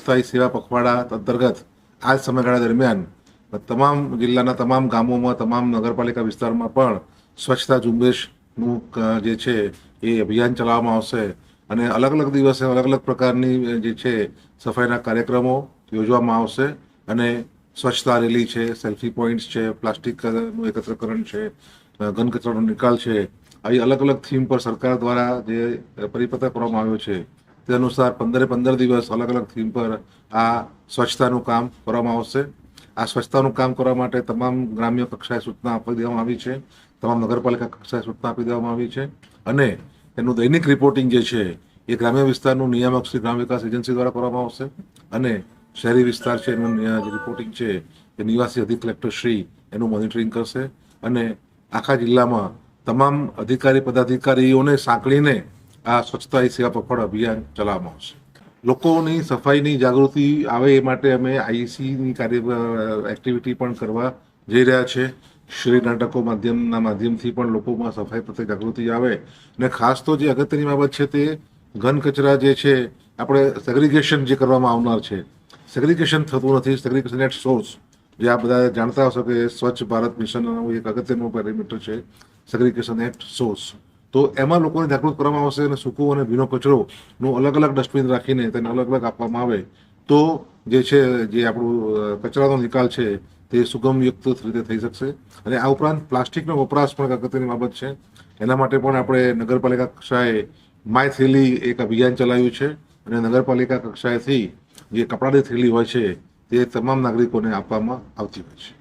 સ્થાયી સેવા પખવાડા અંતર્ગત આ સમયગાળા દરમિયાન તમામ જિલ્લાના તમામ ગામોમાં, તમામ નગરપાલિકા વિસ્તારમાં પણ સ્વચ્છતા ઝુંબેશનું જે છે, એ અભિયાન ચલાવવામાં આવશે. અને અલગ અલગ દિવસે અલગ અલગ પ્રકારની જે છે, સફાઈના કાર્યક્રમો યોજવામાં આવશે. અને સ્વચ્છતા રેલી છે, સેલ્ફી પોઈન્ટ્સ છે પ્લાસ્ટિકનું એકત્રીકરણ છે ઘન કચરાનો નિકાલ છે. આવી અલગ અલગ થીમ પર સરકાર દ્વારા જે પરિપત્ર કરવામાં આવ્યો છે તે અનુસાર પંદરે પંદર દિવસ અલગ અલગ થીમ પર આ સ્વચ્છતાનું કામ કરવામાં આવશે. આ સ્વચ્છતાનું કામ કરવા માટે તમામ ગ્રામ્ય કક્ષાએ સૂચના આપી દેવામાં આવી છે. તમામ નગરપાલિકા કક્ષાએ સૂચના આપી દેવામાં આવી છે. અને એનું દૈનિક રિપોર્ટિંગ જે છે, એ ગ્રામ્ય વિસ્તારનું નિયામક શ્રી ગ્રામ વિકાસ એજન્સી દ્વારા કરવામાં આવશે. અને શહેરી વિસ્તાર છે, એનું જે રિપોર્ટિંગ છે, એ નિવાસી અધિક કલેક્ટર શ્રી એનું મોનિટરિંગ કરશે. અને આખા જિલ્લામાં તમામ અધિકારી, પદાધિકારીઓને સાંકળીને આ સ્વચ્છતા સેવા પફળ અભિયાન ચલાવવામાં આવશે. લોકોની સફાઈની જાગૃતિ આવે એ માટે અમે આઈસીની કાર્ય એક્ટિવિટી પણ કરવા જઈ રહ્યા છે. શ્રી નાટકો માધ્યમના માધ્યમથી પણ લોકોમાં સફાઈ પ્રત્યે જાગૃતિ આવે. અને ખાસ તો જે અગત્યની બાબત છે તે ઘન કચરા જે છે, આપણે સેગ્રિગેશન જે કરવામાં આવનાર છે સેગ્રિગેશન થતું નથી. સેગ્રિગેશન એટ સોર્સ જે આ બધા જાણતા હશો કે સ્વચ્છ ભારત મિશન એક અગત્યનું પેરીમીટર છે. સેગ્રિગેશન એટ સોર્સ તો એમાં લોકોને જાગૃત કરવામાં આવશે અને સૂકો અને ભીનો કચરોનું અલગ અલગ ડસ્ટબિન રાખીને તેને અલગ અલગ આપવામાં આવે, તો જે છે, જે આપણું કચરાનો નિકાલ છે, તે સુગમયુક્ત રીતે થઈ શકશે. અને આ ઉપરાંત પ્લાસ્ટિકનો વપરાશ પણ અગત્યની બાબત છે. એના માટે પણ આપણે નગરપાલિકા કક્ષાએ માય થેલી એક અભિયાન ચલાવ્યું છે. અને નગરપાલિકા કક્ષાએથી જે કપડાની થેલી હોય છે, તે તમામ નાગરિકોને આપવામાં આવતી હોય છે.